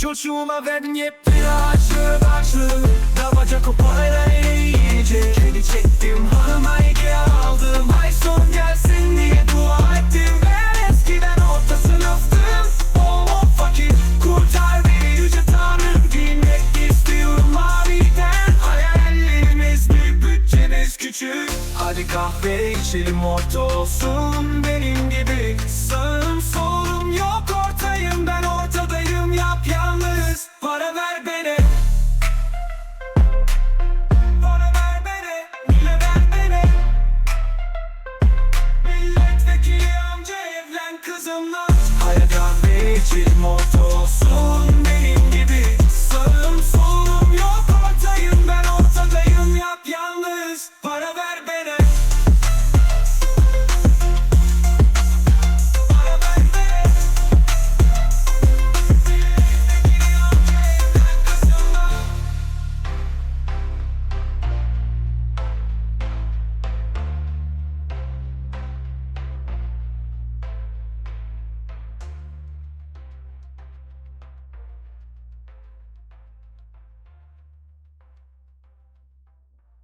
Çocuğuma verdim yepyeni açı başlı Davacak o parayla iyice Kedi çektim hanıma hediye aldım. Ay son gelsin diye dua ettim. Ben eskiden orta sınıftım. Oh oh fakir kurtar beni. Yüce tanrım Giymek istiyorum maviden Hayallerimiz büyük bütçemiz küçük. Hadi kahve içelim orta olsun Benim со мной.